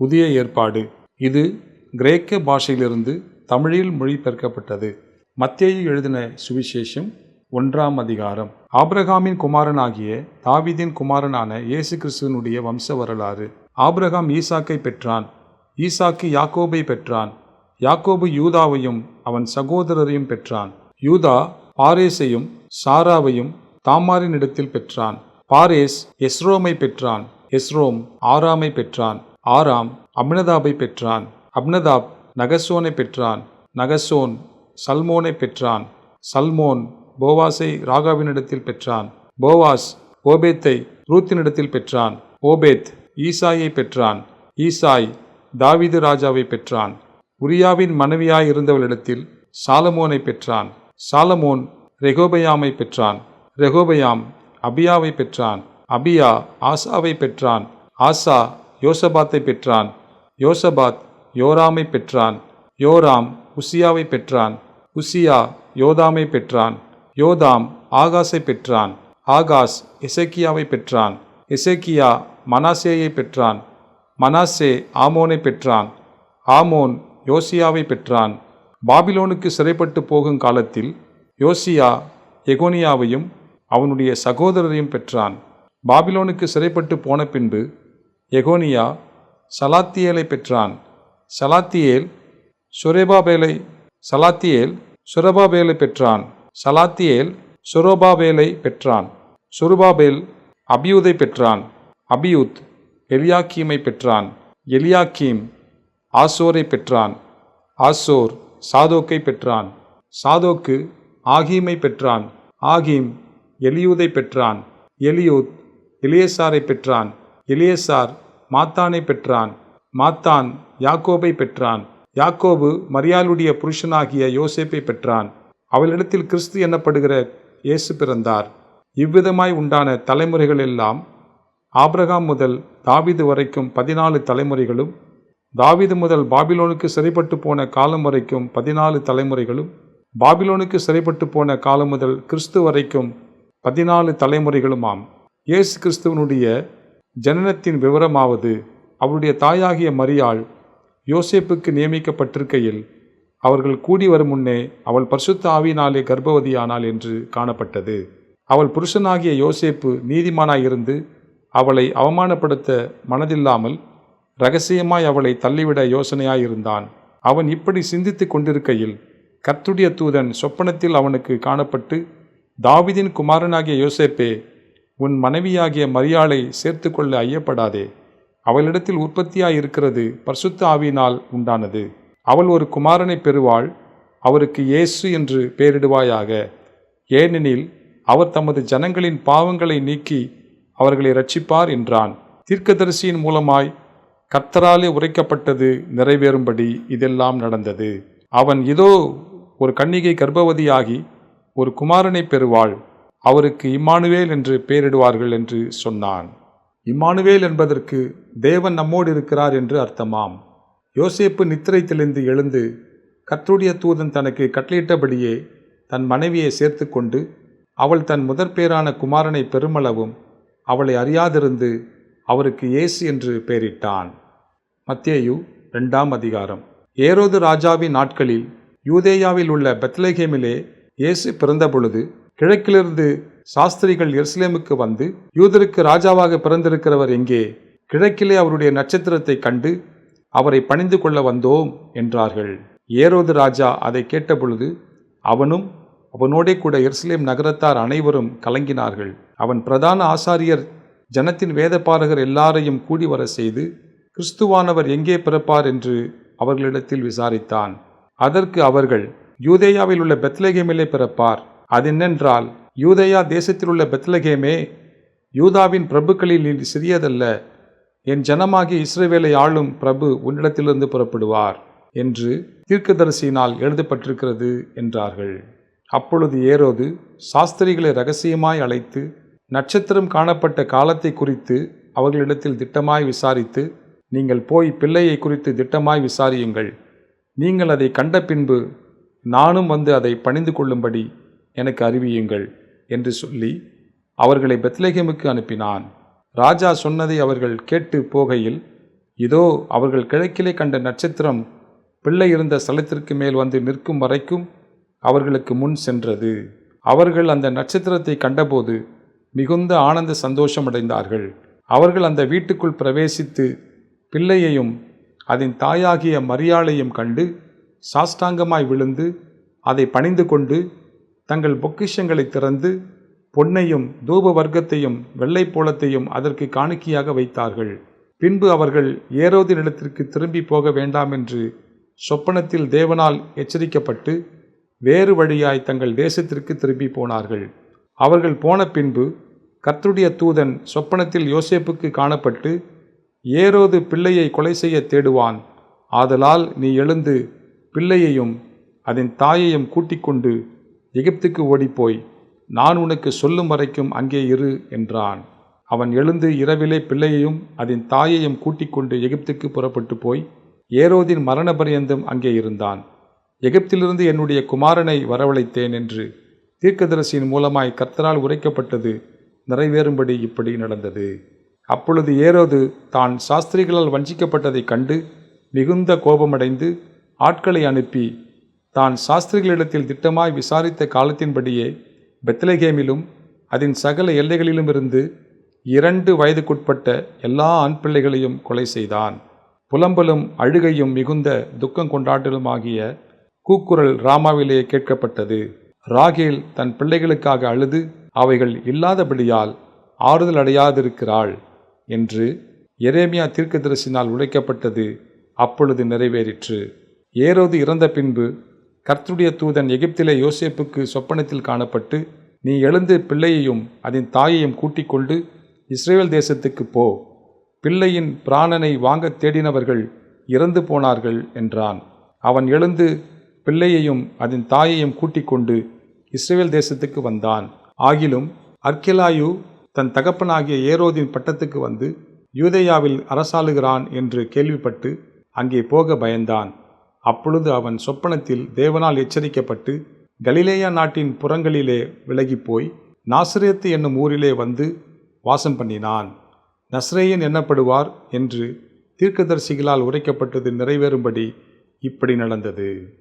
புதிய ஏற்பாடு. இது கிரேக்க பாஷையிலிருந்து தமிழில் மொழிபெயர்க்கப்பட்டது மத்தேயு எழுதின சுவிசேஷம் ஒன்றாம் அதிகாரம். ஆபிரகாமின் குமாரனாகிய தாவிதின் குமாரனான இயேசு கிறிஸ்துவனுடைய வம்ச வரலாறு. ஆபிரகாம் ஈசாக்கை பெற்றான். ஈசாக்கு யாக்கோபை பெற்றான். யாக்கோபு யூதாவையும் அவன் சகோதரரையும் பெற்றான். யூதா பாரேஸையும் சாராவையும் தாமாரின் இடத்தில் பெற்றான். பாரேஸ் எஸ்ரோமை பெற்றான். எஸ்ரோம் ஆறாமை பெற்றான். ஆறாம் அம்னதாபை பெற்றான். அப்னதாப் நகசோனை பெற்றான். நகசோன் சல்மோனை பெற்றான். சல்மோன் போவாஸை ராகாவினிடத்தில் பெற்றான். போவாஸ் ஓபேத்தை ரூத்தினிடத்தில் பெற்றான். ஓபேத் ஈசாயை பெற்றான். ஈசாய் தாவிது ராஜாவை பெற்றான். உரியாவின் மனைவியாயிருந்தவளிடத்தில் சாலமோனை பெற்றான். சாலமோன் ரெகோபயாமை பெற்றான். ரெகோபயாம் அபியாவை பெற்றான். அபியா ஆசாவை பெற்றான். ஆசா யோசபாத்தை பெற்றான். யோசபாத் யோராமை பெற்றான். யோராம் உசியாவை பெற்றான். உசியா யோதாமை பெற்றான். யோதாம் ஆகாஸை பெற்றான். ஆகாஸ் எசேக்கியாவை பெற்றான். எசேக்கியா மனாசேயை பெற்றான். மனாசே ஆமோனை பெற்றான். ஆமோன் யோசியாவை பெற்றான். பாபிலோனுக்கு சிறைப்பட்டு போகும் காலத்தில் யோசியா எகோனியாவையும் அவனுடைய சகோதரரையும் பெற்றான். பாபிலோனுக்கு சிறைப்பட்டு போன பின்பு எகோனியா சலாத்தியேலை பெற்றான். சலாத்தியேல் சுரேபாபேலை சலாத்தியேல் சுரபாபேலை பெற்றான். சலாத்தியேல் சுரோபாபேலை பெற்றான். சுருபாபேல் அபியூதை பெற்றான். அபியூத் எலியாக்கீமை பெற்றான். எலியாக்கீம் ஆசோரை பெற்றான். ஆசோர் சாதோக்கை பெற்றான். சாதோக்கு ஆகீமை பெற்றான். ஆகீம் எலியூதை பெற்றான். எலியூத் எலியேசாரை பெற்றான். எலியேசார் மாத்தானை பெற்றான். மாத்தான் யாக்கோபை பெற்றான். யாக்கோபு மரியாளுடைய புருஷனாகிய யோசேப்பை பெற்றான். அவளிடத்தில் கிறிஸ்து எனப்படுகிற இயேசு பிறந்தார். இவ்விதமாய் உண்டான தலைமுறைகள் எல்லாம் ஆப்ரகாம் முதல் தாவீது வரைக்கும் பதினாலு தலைமுறைகளும் தாவிது முதல் பாபிலோனுக்கு சிறைப்பட்டு போன காலம் வரைக்கும் பதினாலு தலைமுறைகளும் பாபிலோனுக்கு சிறைப்பட்டு போன காலம் முதல் கிறிஸ்து வரைக்கும் பதினாலு தலைமுறைகளுமாம். இயேசு கிறிஸ்துவனுடைய ஜனனத்தின் விவரமாவது அவருடைய தாயாகிய மரியாள் யோசேப்புக்கு நியமிக்கப்பட்டிருக்கையில் அவர்கள் கூடி வரும் முன்னே அவள் பரிசுத்த ஆவியினாலே கர்ப்பவதியானாள் என்று காணப்பட்டது. அவள் புருஷனாகிய யோசேப்பு நீதிமானாயிருந்து அவளை அவமானப்படுத்த மனதில்லாமல் ரகசியமாய் அவளை தள்ளிவிட யோசனையாயிருந்தான். அவன் இப்படி சிந்தித்துக் கொண்டிருக்கையில் கர்த்துடைய தூதன் சொப்பனத்தில் அவனுக்கு காணப்பட்டு தாவிதின் குமாரனாகிய யோசேப்பே உன் மனைவியாகிய மரியாளை சேர்த்து கொள்ள ஐயப்படாதே. அவளிடத்தில் உற்பத்தியாயிருக்கிறது பர்சுத்த ஆவியினால் உண்டானது. அவள் ஒரு குமாரனை பெறுவாள் அவருக்கு இயேசு என்று பெயரிடுவாயாக. ஏனெனில் அவர் தமது ஜனங்களின் பாவங்களை நீக்கி அவர்களை ரட்சிப்பார் என்றான். தீர்க்கதரிசியின் மூலமாய் கர்த்தராலே உரைக்கப்பட்டது நிறைவேறும்படி இதெல்லாம் நடந்தது. அவன் இதோ ஒரு கன்னிகை கர்ப்பவதியாகி ஒரு குமாரனை பெறுவாள். அவருக்கு இம்மானுவேல் என்று பெயரிடுவார்கள் என்று சொன்னான். இம்மானுவேல் என்பதற்கு தேவன் நம்மோடு இருக்கிறார் என்று அர்த்தமாம். யோசேப்பு நித்திரை தெளிந்து எழுந்து கர்த்தருடைய தூதன் தனக்கு கட்டளையிட்டபடியே தன் மனைவியை சேர்த்து கொண்டு அவள் தன் முதற்பேரான குமாரனை பெருமளவும் அவளை அறியாதிருந்து அவருக்கு இயேசு என்று பெயரிட்டான். மத்தேயு ரெண்டாம் அதிகாரம். ஏரோது ராஜாவின் நாட்களில் யூதேயாவில் உள்ள பெத்லகேமிலே இயேசு பிறந்தபொழுது கிழக்கிலிருந்து சாஸ்திரிகள் எருசலேமுக்கு வந்து யூதருக்கு ராஜாவாக பிறந்திருக்கிறவர் எங்கே? கிழக்கிலே அவருடைய நட்சத்திரத்தை கண்டு அவரை பணிந்து கொள்ள வந்தோம் என்றார்கள். ஏரோது ராஜா அதை கேட்டபொழுது அவனும் அவனோடே கூட எருசலேம் நகரத்தார் அனைவரும் கலங்கினார்கள். அவன் பிரதான ஆசாரியர் ஜனத்தின் வேதபாரகர் எல்லாரையும் கூடி வர செய்து கிறிஸ்துவானவர் எங்கே பிறப்பார் என்று அவர்களிடத்தில் விசாரித்தான். அதற்கு அவர்கள் யூதேயாவில் உள்ள பெத்லகேமிலே பிறப்பார். அதென்னென்றால் யூதயா தேசத்திலுள்ள பெத்லகேமே யூதாவின் பிரபுக்களில் நீ சிறியதல்ல. என் ஜனமாகிய இஸ்ரேவேலை ஆளும் பிரபு உன்னிடத்திலிருந்து புறப்படுவார் என்று தீர்க்கதரிசியினால் எழுதப்பட்டிருக்கிறது என்றார்கள். அப்பொழுது ஏரோது சாஸ்திரிகளை ரகசியமாய் அழைத்து நட்சத்திரம் காணப்பட்ட காலத்தை குறித்து அவர்களிடத்தில் திட்டமாய் விசாரித்து நீங்கள் போய் பிள்ளையை குறித்து திட்டமாய் விசாரியுங்கள். நீங்கள் அதை கண்ட பின்பு நானும் வந்து அதை பணிந்து கொள்ளும்படி எனக்கு அறிவியுங்கள் என்று சொல்லி அவர்களை பெத்லகேமுக்கு அனுப்பினான். ராஜா சொன்னதை அவர்கள் கேட்டு போகையில் இதோ அவர்கள் கிழக்கிலே கண்ட நட்சத்திரம் பிள்ளை இருந்த ஸ்தலத்திற்கு மேல் வந்து நிற்கும் வரைக்கும் அவர்களுக்கு முன் சென்றது. அவர்கள் அந்த நட்சத்திரத்தை கண்டபோது மிகுந்த ஆனந்த சந்தோஷமடைந்தார்கள். அவர்கள் அந்த வீட்டுக்குள் பிரவேசித்து பிள்ளையையும் அதன் தாயாகிய மரியாளையும் கண்டு சாஷ்டாங்கமாய் விழுந்து அதை பணிந்து கொண்டு தங்கள் பொக்கிஷங்களை திறந்து பொன்னையும் தூப வர்க்கத்தையும் வெள்ளைப்போளத்தையும் அதற்கு காணிக்கையாக வைத்தார்கள். பின்பு அவர்கள் ஏரோதினிடத்திற்கு திரும்பி போக வேண்டாம் என்று சொப்பனத்தில் தேவனால் எச்சரிக்கப்பட்டு வேறு வழியாய் தங்கள் தேசத்திற்கு திரும்பி போனார்கள். அவர்கள் போன பின்பு கர்த்துடைய தூதன் சொப்பனத்தில் யோசேப்புக்கு காணப்பட்டு ஏரோது பிள்ளையை கொலை செய்ய தேடுவான். ஆதலால் நீ எழுந்து பிள்ளையையும் அதன் தாயையும் கூட்டிக் கொண்டு எகிப்துக்கு ஓடிப்போய் நான் உனக்கு சொல்லும் வரைக்கும் அங்கே இரு என்றான். அவன் எழுந்து இரவிலே பிள்ளையையும் அதன் தாயையும் கூட்டிக் கொண்டு எகிப்துக்கு புறப்பட்டு போய் ஏரோதின் மரண பரியந்தம் அங்கே இருந்தான். எகிப்திலிருந்து என்னுடைய குமாரனை வரவழைத்தேன் என்று தீர்க்கதரிசியின் மூலமாய் கர்த்தரால் உரைக்கப்பட்டது நிறைவேறும்படி இப்படி நடந்தது. அப்பொழுது ஏரோது தான் சாஸ்திரிகளால் வஞ்சிக்கப்பட்டதைக் கண்டு மிகுந்த கோபமடைந்து ஆட்களை அனுப்பி தான் சாஸ்திரிகளிடத்தில் திட்டமாய் விசாரித்த காலத்தின்படியே பெத்லகேமிலும் அதன் சகல எல்லைகளிலும் இருந்து இரண்டு வயதுக்குட்பட்ட எல்லா ஆண் பிள்ளைகளையும் கொலை செய்தான். புலம்பலும் அழுகையும் மிகுந்த துக்கம் கொண்டாட்டலுமாகிய கூக்குரல் ராமாவிலே கேட்கப்பட்டது. ராகேல் தன் பிள்ளைகளுக்காக அழுது அவைகள் இல்லாதபடியால் ஆறுதல் அடையாதிருக்கிறாள் என்று எரேமியா தீர்க்கதரிசினால் உழைக்கப்பட்டது அப்பொழுது நிறைவேறிற்று. ஏரோது இறந்த பின்பு கர்த்துடைய தூதன் எகிப்திலே யோசேப்புக்கு சொப்பனத்தில் காணப்பட்டு நீ எழுந்து பிள்ளையையும் அதன் தாயையும் கூட்டிக் கொண்டு இஸ்ரேல் தேசத்துக்கு போ. பிள்ளையின் பிராணனை வாங்கத் தேடினவர்கள் இறந்து போனார்கள் என்றான். அவன் எழுந்து பிள்ளையையும் அதன் தாயையும் கூட்டிக் கொண்டு இஸ்ரேல் தேசத்துக்கு வந்தான். ஆகிலும் அர்கிலாயு தன் தகப்பனாகிய ஏரோதின் பட்டத்துக்கு வந்து யூதேயாவில் அரசாளுகிறான் என்று கேள்விப்பட்டு அங்கே போக பயந்தான். அப்பொழுது அவன் சொப்பனத்தில் தேவனால் எச்சரிக்கப்பட்டு கலிலேயா நாட்டின் புறங்களிலே விலகிப் போய் என்னும் ஊரிலே வந்து வாசம் பண்ணினான். நஸ்ரேயன் எண்ணப்படுவார் என்று தீர்க்கதரிசிகளால் உரைக்கப்பட்டது நிறைவேறும்படி இப்படி நடந்தது.